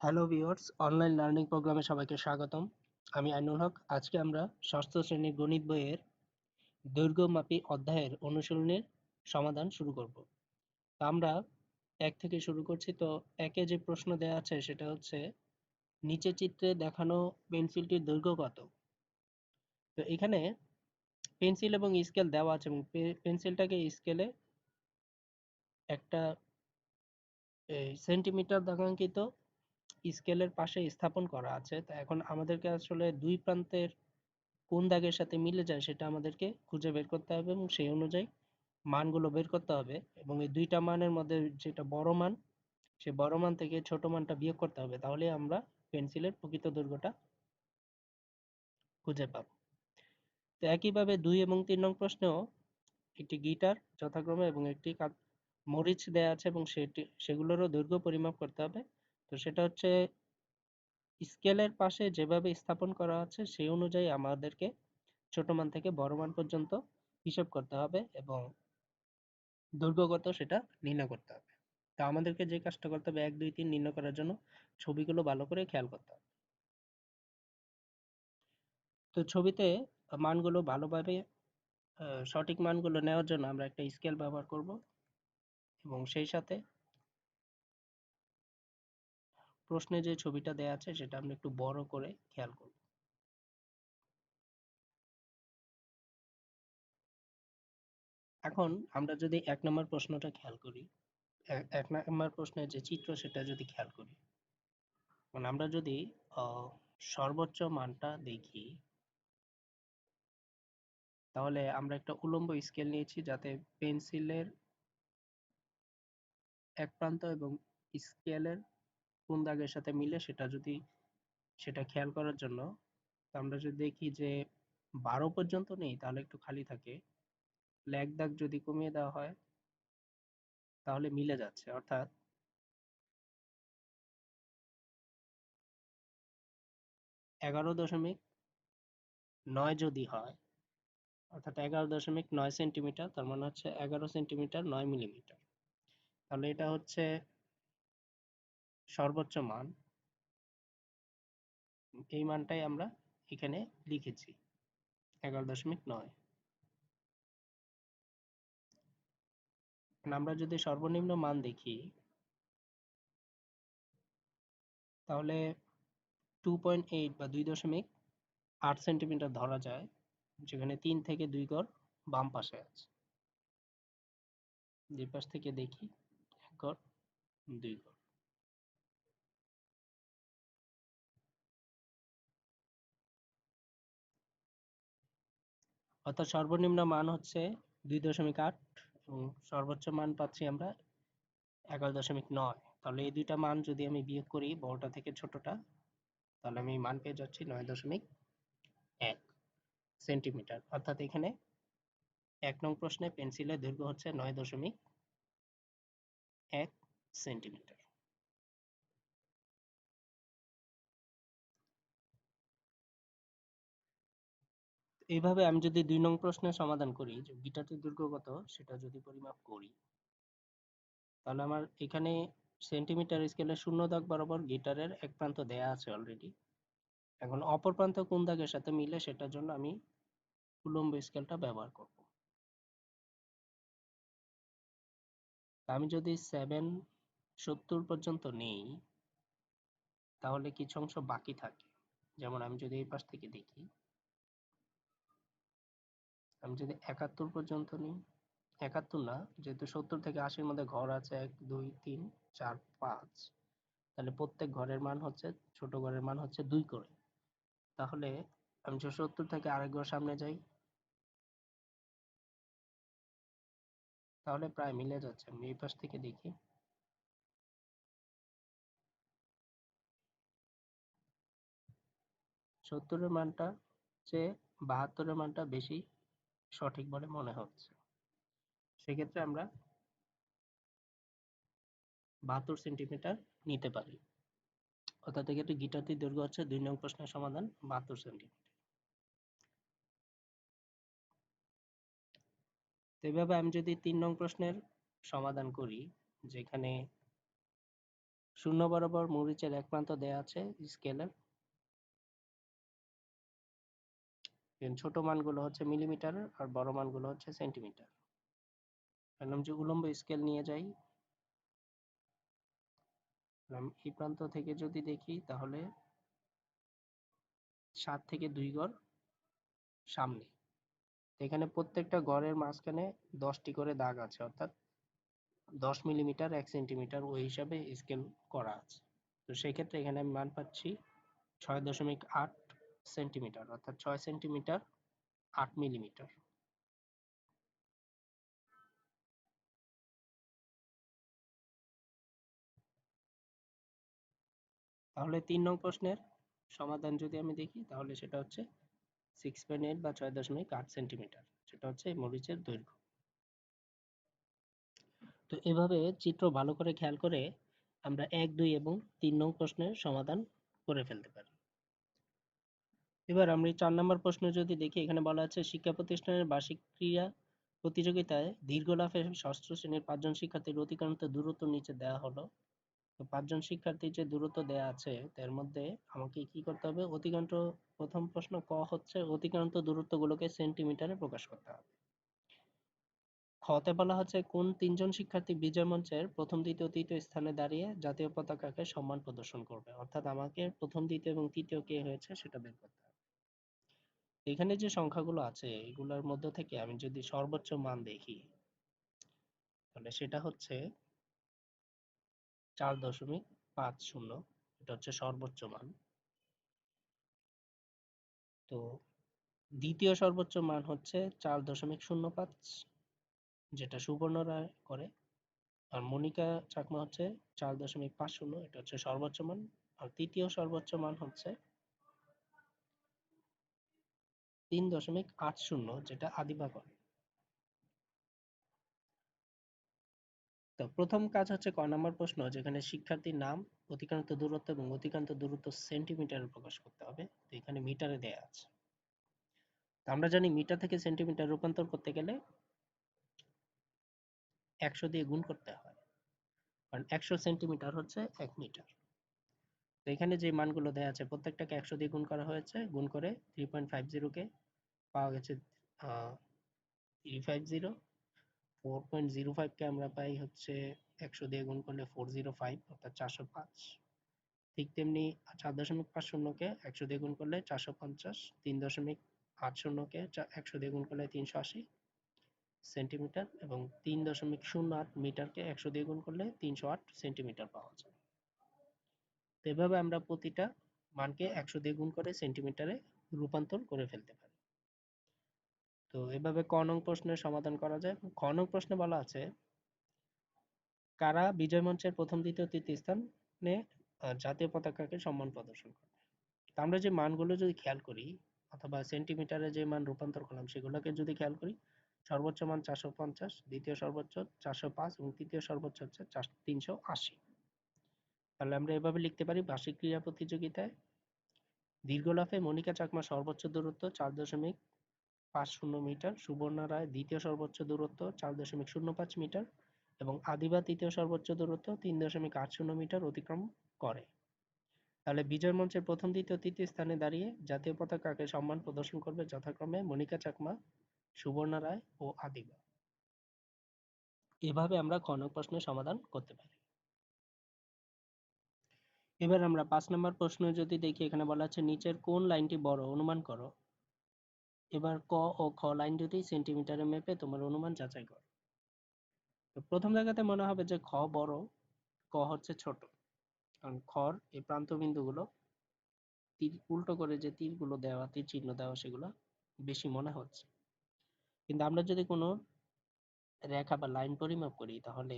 Hello viewers online learning প্রোগ্রামে সবাইকে স্বাগতম। আমি আইনুল হক। আজকে আমরা ষষ্ঠ শ্রেণির গণিত বইয়ের দৈর্ঘ্যমাপী অধ্যায়ের অনুশীলনের সমাধান শুরু করব। আমরা এক থেকে শুরু করছি। তো একে যে প্রশ্ন দেওয়া আছে সেটা হচ্ছে নিচে চিত্রে দেখানো পেন্সিলটির দৈর্ঘ্য কত? তো এখানে পেন্সিল এবং স্কেল দেওয়া আছে এবং পেন্সিলটাকে স্কেলে একটা সেন্টিমিটার দাগাঙ্কিত স্কেলের পাশে স্থাপন করা আছে। তো এখন আমাদেরকে আসলে দুই প্রান্তের কোন দাগের সাথে মিলে যায় সেটা আমাদেরকে খুঁজে বের করতে হবে এবং সেই অনুযায়ী মানগুলো বের করতে হবে এবং এই দুইটা মানের মধ্যে যেটা বড় মান সে বড় মান থেকে ছোট মানটা বিয়োগ করতে হবে। তাহলে আমরা পেন্সিলের প্রকৃত দৈর্ঘ্যটা খুঁজে পাব। তো একইভাবে দুই এবং তিন নং প্রশ্নেও একটি গিটার যথাক্রমে এবং একটি মরিচ দেয়া আছে এবং সেটি, সেগুলোরও দৈর্ঘ্য পরিমাপ করতে হবে। তো সেটা হচ্ছে স্কেলের পাশে যেভাবে স্থাপন করা আছে, সেই অনুযায়ী আমাদেরকে ছোট মান থেকে বড় মান পর্যন্ত হিসাব করতে হবে এবং দৈর্ঘ্য কত সেটা নির্ণয় করতে হবে। তা আমাদেরকে যে কাজটা করতে হবে, এক, দুই, তিন নির্ণয় করার জন্য ছবিগুলো ভালো করে খেয়াল করতে হবে। তো ছবিতে মানগুলো ভালোভাবে সঠিক মানগুলো নেওয়ার জন্য আমরা একটা স্কেল ব্যবহার করব এবং সেই সাথে প্রশ্নে যে ছবিটা দেয়া আছে, সেটা আমরা একটু বড় করে খেয়াল করব। এখন আমরা যদি এক নম্বর প্রশ্নটা খেয়াল করি এক নম্বর প্রশ্নের যে চিত্র, সেটা যদি খেয়াল করি মানে আমরা যদি সর্বোচ্চ মানটা দেখি, তাহলে আমরা একটা উলম্ব স্কেল নিয়েছি যাতে পেন্সিলের এক প্রান্ত এবং স্কেলের কোন দাগের সাথে মিলে সেটা যদি, সেটা খেয়াল করার জন্য আমরা যদি দেখি যে বারো পর্যন্ত নেই, তাহলে একটু খালি থাকে। লেগ দাগ যদি কমিয়ে দেওয়া হয়, তাহলে মিলে যাচ্ছে, অর্থাৎ এগারো দশমিক নয় যদি হয়, অর্থাৎ এগারো দশমিক নয় সেন্টিমিটার, তার মানে হচ্ছে এগারো সেন্টিমিটার নয় মিলিমিটার। তাহলে এটা হচ্ছে সর্বোচ্চ মান। এই মানটাই আমরা এখানে লিখেছি। এগারো দশমিক নয়। আমরা যদি সর্বনিম্ন মান দেখি, তাহলে টু পয়েন্ট এইট বা দুই দশমিক আট সেন্টিমিটার ধরা যায়, যেখানে তিন থেকে দুই গড় বাম পাশে আছে। দুই পাশ থেকে দেখি, এক গড়, দুই গড়। অর্থাৎ সর্বনিম্ন মান হচ্ছে দুই দশমিক আট এবং সর্বোচ্চ মান পাচ্ছি আমরা এগারো দশমিক নয়। তাহলে এই দুইটা মান যদি আমি বিয়োগ করি বড়টা থেকে ছোটটা, তাহলে আমি মান পেয়ে যাচ্ছি নয় দশমিক এক সেন্টিমিটার। অর্থাৎ এখানে এক নং প্রশ্নে পেন্সিলের দৈর্ঘ্য হচ্ছে নয় দশমিক এক সেন্টিমিটার। এইভাবে আমি যদি দুই নং প্রশ্নের সমাধান করি, যে গিটারটির দৈর্ঘ্য কত সেটা যদি পরিমাপ করি, তাহলে আমার এখানে সেন্টিমিটার স্কেলে শূন্য দাগ বরাবর গিটারের এক প্রান্ত দেয়া আছে অলরেডি এখন অপর প্রান্ত কোন দাগের সাথে মিলে, সেটার জন্য আমি উলম্ব স্কেলটা ব্যবহার করব। আমি যদি সেভেন সত্তর পর্যন্ত নেই, তাহলে কিছু অংশ বাকি থাকে। যেমন আমি যদি এই পাশ থেকে দেখি আমি যদি একাত্তর পর্যন্ত নিই, একাত্তর না, যেহেতু সত্তর থেকে আশির মধ্যে ঘর আছে, এক, দুই, তিন, চার, পাঁচ, তাহলে প্রত্যেক ঘরের মান হচ্ছে, ছোট ঘরের মান হচ্ছে দুই করে। তাহলে আমি সত্তর থেকে আরেক ঘর সামনে যাই, তাহলে প্রায় মিলে যাচ্ছে। আমি এই পাশ থেকে দেখি। সত্তরের মানটা চেয়ে বাহাত্তরের মানটা বেশি সঠিক বলে মনে হচ্ছে। সেক্ষেত্রে আমরা বাহাত্তর সেন্টিমিটার নিতে পারি। অর্থাৎ এক্ষেত্রে গিটারটির দৈর্ঘ্য হচ্ছে দুই নং প্রশ্নের সমাধান বাহাত্তর সেন্টিমিটার। এভাবে আমি যদি তিন নং প্রশ্নের সমাধান করি, যেখানে শূন্য বরাবর মরিচের এক প্রান্ত দেয়া আছে স্কেলের ছোট মানগুলো হচ্ছে মিলিমিটার আর বড় মানগুলো হচ্ছে সেন্টিমিটার বললাম যে উলম্ব স্কেল নিয়ে যাই এই প্রান্ত থেকে যদি দেখি তাহলে সাত থেকে দুই গড় সামনে। এখানে প্রত্যেকটা গড়ের মাঝখানে দশটি করে দাগ আছে, অর্থাৎ দশ মিলিমিটার এক সেন্টিমিটার ওই হিসাবে স্কেল করা আছে। তো সেক্ষেত্রে এখানে আমি মান পাচ্ছি ছয় দশমিক আট সেন্টিমিটার, অর্থাৎ ছয় সেন্টিমিটার, আট মিলিমিটার। তাহলে তিন নং প্রশ্নের সমাধান যদি আমি দেখি, তাহলে সেটা হচ্ছে সিক্স পয়েন্ট এইট বা ছয় দশমিক আট সেন্টিমিটার। সেটা হচ্ছে মরিচের দৈর্ঘ্য। তো এভাবে চিত্র ভালো করে খেয়াল করে আমরা এক, দুই এবং তিন নং প্রশ্নের সমাধান করে ফেলতে পারি। এবার আমরা চার নম্বর প্রশ্ন যদি দেখি, এখানে বলা আছে শিক্ষা প্রতিষ্ঠানের বার্ষিক ক্রীড়া প্রতিযোগিতায় দীর্ঘ লাফে ষষ্ঠ শ্রেণির পাঁচজন শিক্ষার্থীর অতিক্রান্ত দূরত্ব নিচে দেওয়া হলো। তো পাঁচজন শিক্ষার্থীর যে দূরত্ব দেয়া আছে, তার মধ্যে আমাকে কি করতে হবে? অতিক্রান্ত প্রথম প্রশ্ন ক হচ্ছে অতিক্রান্ত দূরত্বগুলোকে সেন্টিমিটারে প্রকাশ করতে হবে। খতে বলা হচ্ছে কোন তিনজন শিক্ষার্থী বিজয় মঞ্চের প্রথম, দ্বিতীয়, তৃতীয় স্থানে দাঁড়িয়ে জাতীয় পতাকাকে সম্মান প্রদর্শন করবে? অর্থাৎ আমাকে প্রথম, দ্বিতীয় এবং তৃতীয় কে হয়েছে সেটা বের করতে হবে। এখানে যে সংখ্যাগুলো আছে, এগুলোর মধ্যে থেকে আমি যদি সর্বোচ্চ মান দেখি, তাহলে সেটা হচ্ছে চার দশমিক পাঁচ শূন্য। এটা হচ্ছে সর্বোচ্চ মান। তো দ্বিতীয় সর্বোচ্চ মান হচ্ছে চার দশমিক শূন্য পাঁচ, যেটা সুবর্ণ রায় করে। আর মনিকা চাকমা হচ্ছে চার দশমিক পাঁচ শূন্য, এটা হচ্ছে সর্বোচ্চ মান। আর তৃতীয় সর্বোচ্চ মান হচ্ছে তিন দশমিক আট শূন্য, যেটা করে। তো প্রথম কাজ হচ্ছে ক নম্বর প্রশ্ন, যেখানে শিক্ষার্থীর নাম, অতিক্রান্ত দূরত্ব এবং অতিক্রান্ত দূরত্ব সেন্টিমিটারে প্রকাশ করতে হবে। তো এখানে মিটারে দেয়া আছে। আমরা জানি মিটার থেকে সেন্টিমিটার রূপান্তর করতে গেলে একশো দিয়ে গুণ করতে হয়। কারণ একশো সেন্টিমিটার হচ্ছে এক মিটার। তো এখানে যে মানগুলো দেওয়া আছে, প্রত্যেকটাকে একশো দিয়ে গুণ করা হয়েছে, গুণ করে থ্রি পয়েন্ট ফাইভ জিরোকে পাওয়া গেছে three five zero four point zero ফাইভকে আমরা পাই হচ্ছে একশো দিয়ে গুণ করলে ফোর জিরো ফাইভ অর্থাৎ চারশো পাঁচ। ঠিক তেমনি চার দশমিক পাঁচ শূন্যকে একশো দিয়ে গুণ করলে চারশো পঞ্চাশ, তিন দশমিক আট শূন্যকে একশো দিয়ে গুণ করলে তিনশো আশি সেন্টিমিটার এবং তিন দশমিক শূন্য আট মিটারকে একশো দিয়ে গুণ করলে তিনশো আট সেন্টিমিটার পাওয়া যায়। তো এভাবে আমরা প্রতিটা মানকে একশো দিয়ে গুণ করে সেন্টিমিটারে রূপান্তর করে ফেলতে পারি। তো এভাবে ক নং প্রশ্নের সমাধান করা যায়। খ নং প্রশ্নে বলা আছে, কারা বিজয় মঞ্চের প্রথম, দ্বিতীয়, তৃতীয় স্থানে জাতীয় পতাকাকে সম্মান প্রদর্শন করে? আমরা যে মানগুলো যদি খেয়াল করি, অথবা সেন্টিমিটারে যে মান রূপান্তর করলাম, সেগুলোকে যদি খেয়াল করি, সর্বোচ্চ মান চারশো পঞ্চাশ, দ্বিতীয় সর্বোচ্চ চারশো পাঁচ এবং তৃতীয় সর্বোচ্চ হচ্ছে তিনশো আশি। তাহলে আমরা এভাবে লিখতে পারি বার্ষিক ক্রীড়া প্রতিযোগিতায়। দীর্ঘ লাফে মনিকা চাকমা সর্বোচ্চ দূরত্ব চার দশমিক পাঁচ শূন্য মিটার, সুবর্ণা রায় দ্বিতীয় সর্বোচ্চ দূরত্ব চার দশমিক শূন্য পাঁচ মিটার এবং আদিবা তৃতীয় সর্বোচ্চ দূরত্ব তিন দশমিক আট শূন্য মিটার অতিক্রম করে। তাহলে বিজয় মঞ্চের প্রথম, দ্বিতীয়, তৃতীয় স্থানে দাঁড়িয়ে জাতীয় পতাকাকে সম্মান প্রদর্শন করবে যথাক্রমে মনিকা চাকমা, সুবর্ণা রায় ও আদিবা। এভাবে আমরা খ প্রশ্নের সমাধান করতে পারি। এবার আমরা পাঁচ নম্বর প্রশ্ন যদি দেখি, এখানে বলা আছে, নিচের কোন লাইনটি বড়? অনুমান করো। এবার ক ও খ লাইন দুটি সেন্টিমিটারে মেপে তোমার অনুমান যাচাই করো। তো প্রথম জায়গাতে মনে হবে যে খ বড়, ক হচ্ছে ছোট। কারণ খর এই প্রান্ত বিন্দুগুলো তীর, উল্টো করে যে তীরগুলো দেওয়া, তীর চিহ্ন দেওয়া, সেগুলো বেশি মনে হচ্ছে। কিন্তু আমরা যদি কোনো রেখা বা লাইন পরিমাপ করি, তাহলে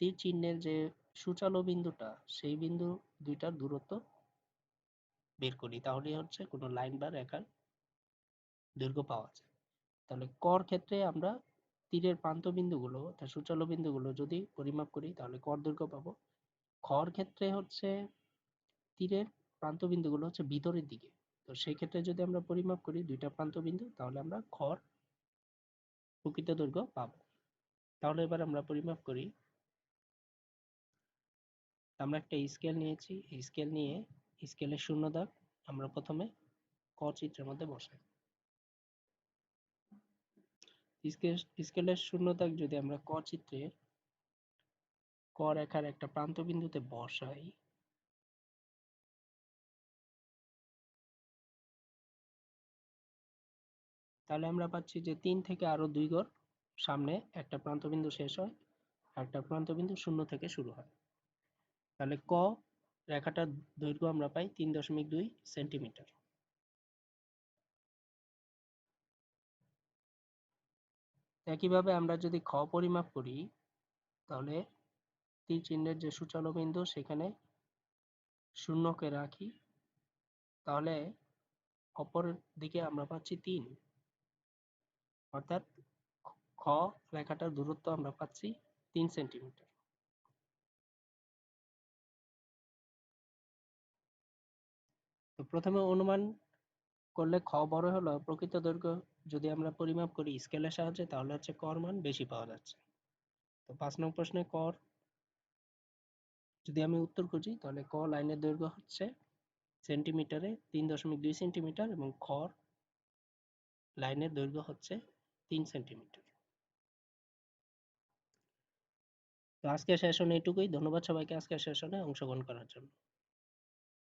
তীর চিহ্নের যে সূচালো বিন্দুটা, সেই বিন্দু দুইটার দূরত্ব বের করি। তাহলে হচ্ছে কোনো লাইন বা রেখার দৈর্ঘ্য পাওয়া যায়। তাহলে কর ক্ষেত্রে আমরা তীরের প্রান্ত বিন্দুগুলো অর্থাৎ সূচালো বিন্দুগুলো যদি পরিমাপ করি, তাহলে কর দৈর্ঘ্য পাবো। খর ক্ষেত্রে হচ্ছে তীরের প্রান্ত বিন্দুগুলো হচ্ছে ভিতরের দিকে। তো সেই ক্ষেত্রে যদি আমরা পরিমাপ করি দুইটা প্রান্ত বিন্দু, তাহলে আমরা খর প্রকৃত দৈর্ঘ্য পাবো। তাহলে এবার আমরা পরিমাপ করি আমরা একটা স্কেল নিয়েছি। স্কেল নিয়ে স্কেলের শূন্য দাগ আমরা প্রথমে ক চিত্রের মধ্যে বসাই। স্কেল স্কেলের শূন্য দাগ যদি আমরা ক চিত্রে ক রেখার একটা প্রান্ত বিন্দুতে বসাই, তাহলে আমরা পাচ্ছি যে তিন থেকে আরও দুই গড় সামনে একটা প্রান্ত বিন্দু শেষ হয় একটা প্রান্ত বিন্দু শূন্য থেকে শুরু হয়। তাহলে ক রেখাটার দৈর্ঘ্য আমরা পাই তিন দশমিক দুই সেন্টিমিটার। একইভাবে আমরা যদি খ পরিমাপ করি, তাহলে তীর চিহ্নের যে সূচালো বিন্দু সেখানে শূন্যকে রাখি। তাহলে অপর দিকে আমরা পাচ্ছি তিন। অর্থাৎ খ রেখাটার দূরত্ব আমরা পাচ্ছি তিন সেন্টিমিটার। প্রথমে অনুমান করলে খ বড় হলো, প্রকৃত দৈর্ঘ্য যদি আমরা পরিমাপ করি স্কেলের সাহায্যে, তাহলে হচ্ছে কর মান বেশি পাওয়া যাচ্ছে। তো পাঁচ নং প্রশ্নে কর, যদি আমি উত্তর খুঁজি, তাহলে ক লাইনের দৈর্ঘ্য হচ্ছে সেন্টিমিটারে তিন দশমিক দুই সেন্টিমিটার এবং খর লাইনের দৈর্ঘ্য হচ্ছে তিন সেন্টিমিটার তো আজকের সেশন এইটুকুই। ধন্যবাদ সবাইকে আজকের সেশনে অংশগ্রহণ করার জন্য।